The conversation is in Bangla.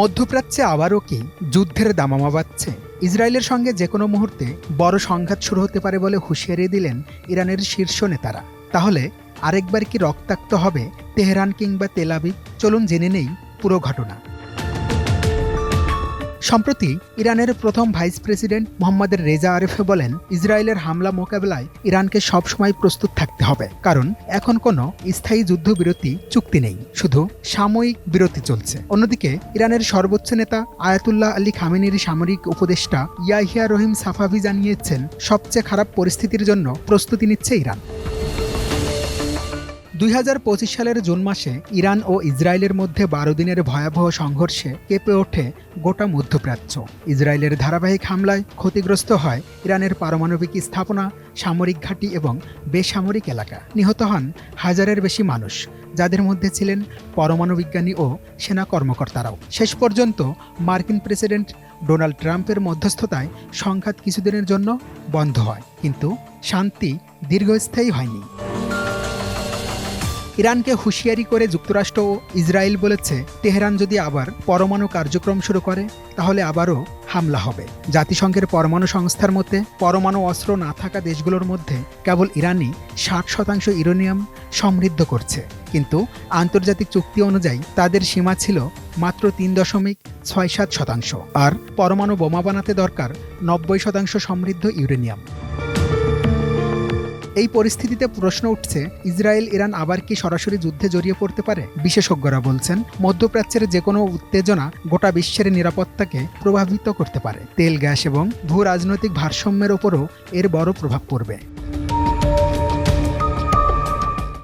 মধ্যপ্রাচ্যে আবারও কি যুদ্ধের দামামা বাড়ছে ইসরায়েলের সঙ্গে যে কোনো মুহূর্তে বড় সংঘাত শুরু হতে পারে বলে হুঁশিয়ারি দিলেন ইরানের শীর্ষ নেতারা। তাহলে আরেকবার কি রক্তাক্ত হবে তেহরান কিংবা তেলাবি চলুন জেনে নেই পুরো ঘটনা। সম্প্রতি ইরানের প্রথম ভাইস প্রেসিডেন্ট মোহাম্মদের রেজা আরিফে বলেন, ইসরায়েলের হামলা মোকাবেলায় ইরানকে সবসময় প্রস্তুত থাকতে হবে, কারণ এখন কোনো স্থায়ী যুদ্ধবিরতি চুক্তি নেই, শুধু সাময়িক বিরতি চলছে। অন্যদিকে, ইরানের সর্বোচ্চ নেতা আয়াতুল্লাহ আলী খামেনির সামরিক উপদেষ্টা ইয়াহিয়া রহিম সাফাভি জানিয়েছেন, সবচেয়ে খারাপ পরিস্থিতির জন্য প্রস্তুতি নিচ্ছে ইরান। দুই হাজার পঁচিশ সালের জুন মাসে ইরান ও ইসরায়েলের মধ্যে বারো দিনের ভয়াবহ সংঘর্ষে কেঁপে ওঠে গোটা মধ্যপ্রাচ্য। ইসরায়েলের ধারাবাহিক হামলায় ক্ষতিগ্রস্ত হয় ইরানের পারমাণবিক স্থাপনা, সামরিক ঘাঁটি এবং বেসামরিক এলাকা। নিহত হন হাজারের বেশি মানুষ, যাদের মধ্যে ছিলেন পরমাণু বিজ্ঞানী ও সেনা কর্মকর্তারাও। শেষ পর্যন্ত মার্কিন প্রেসিডেন্ট ডোনাল্ড ট্রাম্পের মধ্যস্থতায় সংঘাত কিছুদিনের জন্য বন্ধ হয়, কিন্তু শান্তি দীর্ঘস্থায়ী হয়নি। ইরানকে হুঁশিয়ারি করে যুক্তরাষ্ট্র ও ইসরায়েল বলেছে, তেহরান যদি আবার পরমাণু কার্যক্রম শুরু করে, তাহলে আবারও হামলা হবে। জাতিসংঘের পরমাণু সংস্থার মতে, পরমাণু অস্ত্র না থাকা দেশগুলোর মধ্যে কেবল ইরানই ষাট শতাংশ ইউরেনিয়াম সমৃদ্ধ করছে। কিন্তু আন্তর্জাতিক চুক্তি অনুযায়ী তাদের সীমা ছিল মাত্র তিন দশমিক ছয় সাত শতাংশ। আর পরমাণু বোমা বানাতে দরকার নব্বই শতাংশ সমৃদ্ধ ইউরেনিয়াম। এই পরিস্থিতিতে প্রশ্ন উঠছে, ইসরায়েল ইরান আবার কি সরাসরি যুদ্ধে জড়িয়ে পড়তে পারে? বিশেষজ্ঞরা বলছেন, মধ্যপ্রাচ্যের যে কোনো উত্তেজনা গোটা বিশ্বের নিরাপত্তাকে প্রভাবিত করতে পারে। তেল, গ্যাস এবং ভূ রাজনৈতিক ভারসাম্যের ওপরও এর বড় প্রভাব পড়বে।